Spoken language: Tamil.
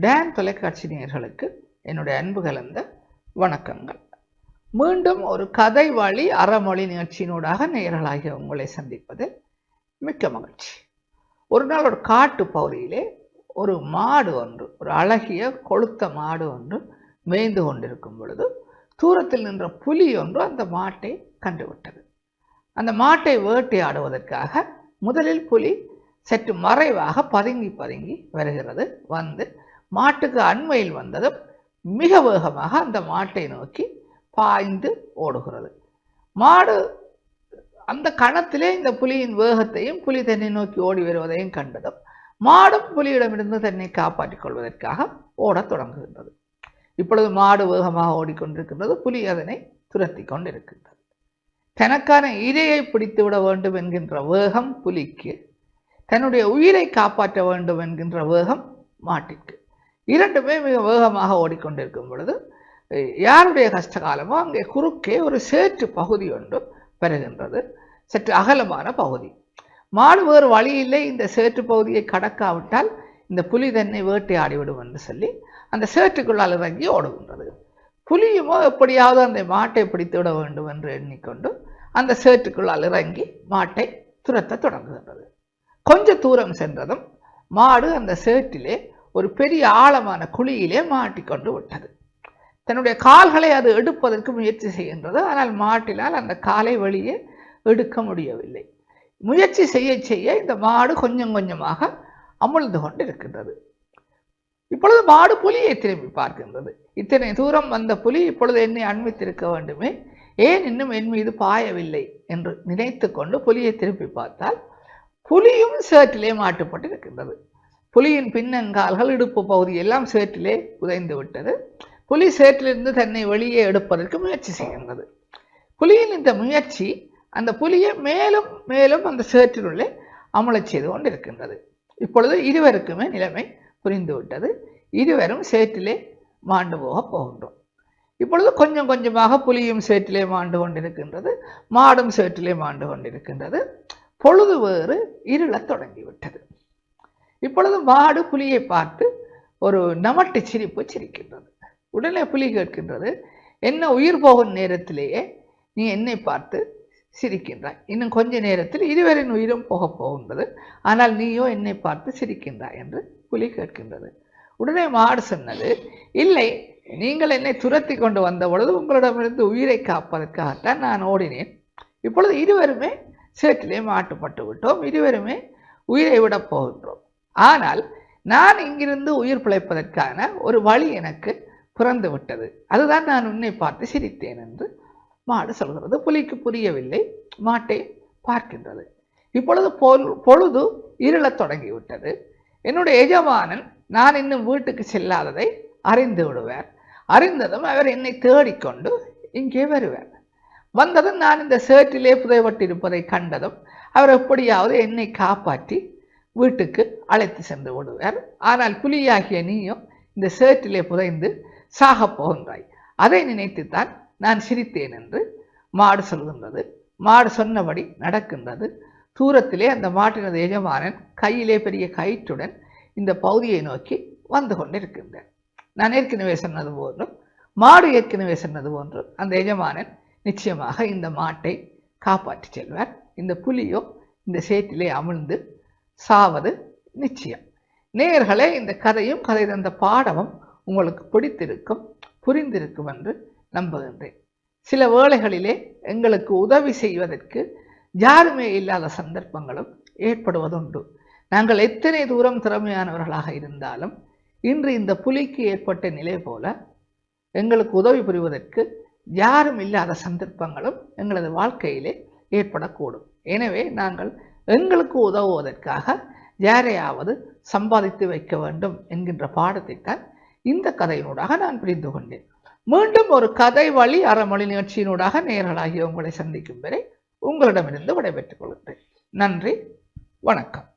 டேன் தொலைக்காட்சி நேயர்களுக்கு என்னுடைய அன்பு கலந்த வணக்கங்கள். மீண்டும் ஒரு கதை வழி அறமொழி நிகழ்ச்சியினூடாக நேயர்களாகிய உங்களை சந்திப்பதில் மிக்க மகிழ்ச்சி. ஒரு நாள் ஒரு காட்டு பகுதியிலே ஒரு மாடு ஒன்று ஒரு அழகிய கொளுத்த மாடு ஒன்று மேய்ந்து கொண்டிருக்கும் பொழுது தூரத்தில் நின்ற புலி ஒன்று அந்த மாட்டை கண்டுவிட்டது. அந்த மாட்டை வேட்டையாடுவதற்காக முதலில் புலி சற்று மறைவாக பதுங்கி பதுங்கி வருகிறது. வந்து மாட்டுக்கு அண்மையில் வந்ததும் மிக வேகமாக அந்த மாட்டை நோக்கி பாய்ந்து ஓடுகிறது. மாடு அந்த கணத்திலே இந்த புலியின் வேகத்தையும் புலி தன்னை நோக்கி ஓடி வருவதையும் கண்டதும் மாடும் புலியிடமிருந்து தன்னை காப்பாற்றிக் கொள்வதற்காக ஓடத் தொடங்குகின்றது. இப்பொழுது மாடு வேகமாக ஓடிக்கொண்டிருக்கின்றது புலி அதனை துரத்தி கொண்டிருக்கின்றது. தனக்கான இரையை பிடித்து விட வேண்டும் என்கின்ற வேகம் புலிக்கு தன்னுடைய உயிரை காப்பாற்ற வேண்டும் என்கின்ற வேகம் மாட்டிற்கு. இரண்டுமே மிக வேகமாக ஓடிக்கொண்டிருக்கும் பொழுது யாருடைய கஷ்டகாலமோ அங்கே குறுக்கே ஒரு சேற்று பகுதி ஒன்று பெறுகின்றது. சற்று அகலமான பகுதி. மாடு வேறு வழியில்லை. இந்த சேற்று பகுதியை கடக்காவிட்டால் இந்த புலி தன்னை வேட்டையாடிவிடும் என்று சொல்லி அந்த சேற்றுக்குள்ளால் இறங்கி ஓடுகின்றது. புலியுமோ எப்படியாவது அந்த மாட்டை பிடித்து விட வேண்டும் என்று எண்ணிக்கொண்டு அந்த சேற்றுக்குள்ளால் இறங்கி மாட்டை துரத்த தொடங்குகின்றது. கொஞ்ச தூரம் சென்றதும் மாடு அந்த சேற்றிலே ஒரு பெரிய ஆழமான குழியிலே மாட்டிக்கொண்டு விட்டது. தன்னுடைய கால்களை அது எடுப்பதற்கு முயற்சி செய்கின்றது. ஆனால் மாட்டினால் அந்த காலை வழியே எடுக்க முடியவில்லை. முயற்சி செய்ய செய்ய இந்த மாடு கொஞ்சம் கொஞ்சமாக அமிழ்ந்து கொண்டு இருக்கின்றது இப்பொழுது மாடு புலியை திரும்பி பார்க்கின்றது. இத்தனை தூரம் வந்த புலி இப்பொழுது என்னை அண்மித்திருக்க வேண்டுமே. ஏன் இன்னும் என் மீது பாயவில்லை என்று நினைத்து கொண்டு புலியை திருப்பி பார்த்தால் புலியும் சேற்றிலே மாட்டுப்பட்டு இருக்கின்றது. புலியின் பின்னங்கால்கள் இடுப்பு பகுதி எல்லாம் சேற்றிலே புதைந்து விட்டது. புலி சேற்றிலிருந்து தன்னை வெளியே எடுப்பதற்கு முயற்சி செய்கின்றது. புலியின் இந்த முயற்சி அந்த புலியை மேலும் மேலும் அந்த சேற்றினுள்ளே அமலச் செய்து கொண்டிருக்கின்றது. இப்பொழுது இருவருக்குமே நிலைமை புரிந்துவிட்டது இருவரும் சேற்றிலே மாண்டு போக போகின்றோம். இப்பொழுது கொஞ்சம் கொஞ்சமாக புலியும் சேற்றிலே மாண்டு கொண்டிருக்கின்றது. மாடும் சேற்றிலே மாண்டு கொண்டிருக்கின்றது. பொழுது வேறு இருளத் தொடங்கிவிட்டது. இப்பொழுது மாடு புலியை பார்த்து ஒரு நமட்டு சிரிப்பு சிரிக்கின்றது. உடனே புலி கேட்கின்றது என்ன உயிர் போகும் நேரத்திலேயே நீ என்னை பார்த்து சிரிக்கின்றாய். இன்னும் கொஞ்ச நேரத்தில் இருவரின் உயிரும் போகப் போகின்றது. ஆனால் நீயோ என்னை பார்த்து சிரிக்கின்றாய் என்று புலி கேட்கின்றது. உடனே மாடு சொன்னது இல்லை நீங்கள் என்னை துரத்தி கொண்டு வந்த பொழுது உங்களிடமிருந்து உயிரை காப்பதற்காகத்தான் நான் ஓடினேன். இப்பொழுது இருவருமே சேற்றிலே மாட்டுப்பட்டு விட்டோம். இருவருமே உயிரை விடப் போகின்றோம். ஆனால் நான் இங்கிருந்து உயிர் பிழைப்பதற்கான ஒரு வழி எனக்கு பிறந்து விட்டது. அதுதான் நான் உன்னை பார்த்து சிரித்தேன் என்று மாடு சொல்கிறது. புலிக்கு புரியவில்லை. மாட்டை பார்க்கின்றது. இப்பொழுது பொழுது இருளத் தொடங்கிவிட்டது. என்னுடைய எஜமானன் நான் இன்னும் வீட்டுக்கு செல்லாததை அறிந்து விடுவார். அறிந்ததும் அவர் என்னை தேடிக்கொண்டு இங்கே வருவார். வந்ததும் நான் இந்த சேற்றிலே புதைவட்டிருப்பதை கண்டதும் அவர் எப்படியாவது என்னை காப்பாற்றி வீட்டுக்கு அழைத்து சென்று விடுவார். ஆனால் புலியாகிய நீயும் இந்த சேற்றிலே புதைந்து சாகப் போகின்றாய். அதை நினைத்துத்தான் நான் சிரித்தேன் என்று மாடு சொல்கின்றது. மாடு சொன்னபடி நடக்கின்றது. தூரத்திலே அந்த மாட்டினது எஜமானன் கையிலே பெரிய கயிற்றுடன் இந்த பகுதியை நோக்கி வந்து கொண்டிருக்கின்றார் நான் ஏற்கனவே சொன்னது போன்றும் மாடு ஏற்கனவே சொன்னது போன்றும் அந்த எஜமானன் நிச்சயமாக இந்த மாட்டை காப்பாற்றி செல்வார். இந்த புலியோ இந்த சேற்றிலே அமிழ்ந்து சாவது நிச்சயம். நேயர்களே இந்த கதையும் கதை தந்த பாடமும் உங்களுக்கு பிடித்திருக்கும் புரிந்திருக்கும் என்று நம்புகின்றேன். சில வேளைகளிலே எங்களுக்கு உதவி செய்வதற்கு யாருமே இல்லாத சந்தர்ப்பங்களும் ஏற்படுவதுண்டு. நாங்கள் எத்தனை தூரம் திறமையானவர்களாக இருந்தாலும் இன்று இந்த புலிக்கு ஏற்பட்ட நிலை போல எங்களுக்கு உதவி புரிவதற்கு யாரும் இல்லாத சந்தர்ப்பங்களும் எங்களது வாழ்க்கையிலே ஏற்படக்கூடும். எனவே நாங்கள் எங்களுக்கு உதவுவதற்காக யாரையாவது சம்பாதித்து வைக்க வேண்டும் என்கின்ற பாடத்தை இந்த கதையினூடாக நான் புரிந்து கொண்டேன். மீண்டும் ஒரு கதை வழி அறமொழி நிகழ்ச்சியினூடாக நேரலாகி உங்களை சந்திக்கும் வரை உங்களிடமிருந்து விடைபெற்றுக் கொள்கிறேன். நன்றி வணக்கம்.